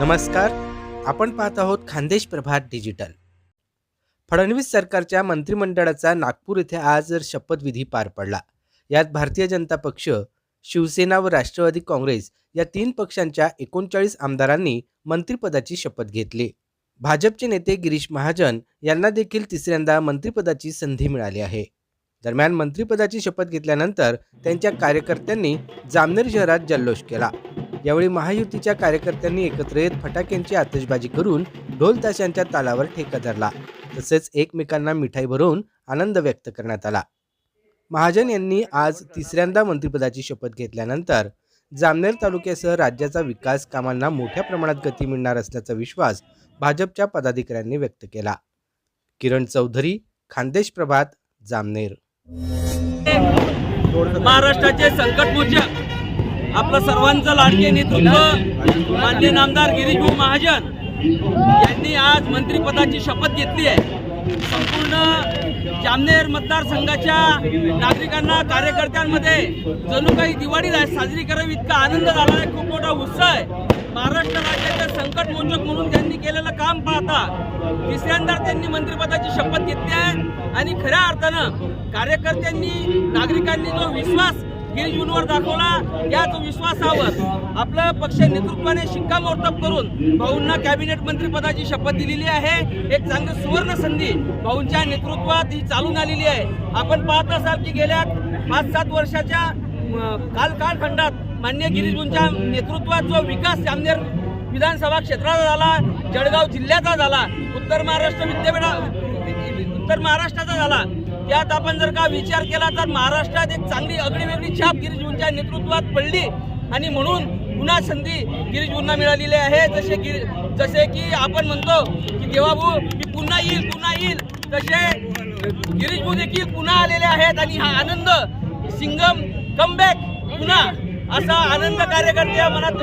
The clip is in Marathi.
नमस्कार. आपण पाहत आहोत खानदेश प्रभात डिजिटल फडणवीस सरकारच्या मंत्रिमंडळाचा नागपूर येथे आज शपथविधी पार पडला. यात भारतीय जनता पक्ष शिवसेना व राष्ट्रवादी काँग्रेस या तीन पक्षांच्या एकोणचाळीस आमदारांनी मंत्रिपदाची शपथ घेतली. भाजपचे नेते गिरीश महाजन यांना देखील तिसऱ्यांदा मंत्रिपदाची संधी मिळाली आहे. दरम्यान मंत्रिपदाची शपथ घेतल्यानंतर त्यांच्या कार्यकर्त्यांनी जामनेर शहरात जल्लोष केला. यावेळी महायुतीच्या कार्यकर्त्यांनी एकत्र येत फटाक्यांची आतषबाजी करून ढोल ताशांच्या तालावर ठेका धरला. तसेच एकमेकांना मिठाई भरवून आनंद व्यक्त करण्यात आला. महाजन यांनी आज तिसऱ्यांदा मंत्रिपदाची शपथ घेतल्यानंतर जामनेर तालुक्यासह राज्याचा विकास कामांना मोठ्या प्रमाणात गती मिळणार असल्याचा विश्वास भाजपच्या पदाधिकाऱ्यांनी व्यक्त केला. किरण चौधरी खानदेश प्रभात जामनेर. महाराष्ट्राचे संकटमोचक आपलं सर्वांचं लाडके नेतृत्व मान्य नामदार गिरीशभाऊ महाजन यांनी आज मंत्रिपदाची शपथ घेतली आहे. संपूर्ण जामनेर मतदारसंघाच्या नागरिकांना कार्यकर्त्यांमध्ये जणू काही दिवाळी साजरी करावी इतका आनंद झाला आहे. खूप मोठा उत्साह आहे. महाराष्ट्र राज्याचं संकटमोचक म्हणून त्यांनी केलेलं काम पाहता तिसऱ्यांदा त्यांनी मंत्रिपदाची शपथ घेतली आहे. आणि खऱ्या अर्थानं कार्यकर्त्यांनी नागरिकांनी जो विश्वास गिरीजूंवर दाखवला याच विश्वासावर आपलं पक्ष नेतृत्वाने शिक्कामोर्तब करून भाऊंना कॅबिनेट मंत्रिपदाची शपथ दिलेली आहे. एक चांगली सुवर्ण संधी भाऊंच्या नेतृत्वात ही चालून आलेली आहे. आपण पाहत असाल की गेल्या पाच सात वर्षाच्या म, काल कालखंडात मान्य गिरीजूंच्या नेतृत्वात जो विकास जामनेर विधानसभा क्षेत्राचा झाला जळगाव जिल्ह्याचा झाला उत्तर महाराष्ट्र विद्यापीठा उत्तर महाराष्ट्राचा झाला. त्यात आपण जर का विचार केला तर महाराष्ट्रात एक चांगली आगळीवेगळी छाप गिरीजूंच्या नेतृत्वात पडली. आणि म्हणून पुन्हा संधी गिरीजूंना मिळालेली आहे. जसे गिरी जसे की आपण म्हणतो की देवाभाऊ मी पुन्हा येईल पुन्हा येईल. तसे गिरीजभाऊ देखील पुन्हा आलेले आहेत आणि हा आनंद सिंगम कमबॅक पुन्हा असा आनंद कार्यकर्त्या मनात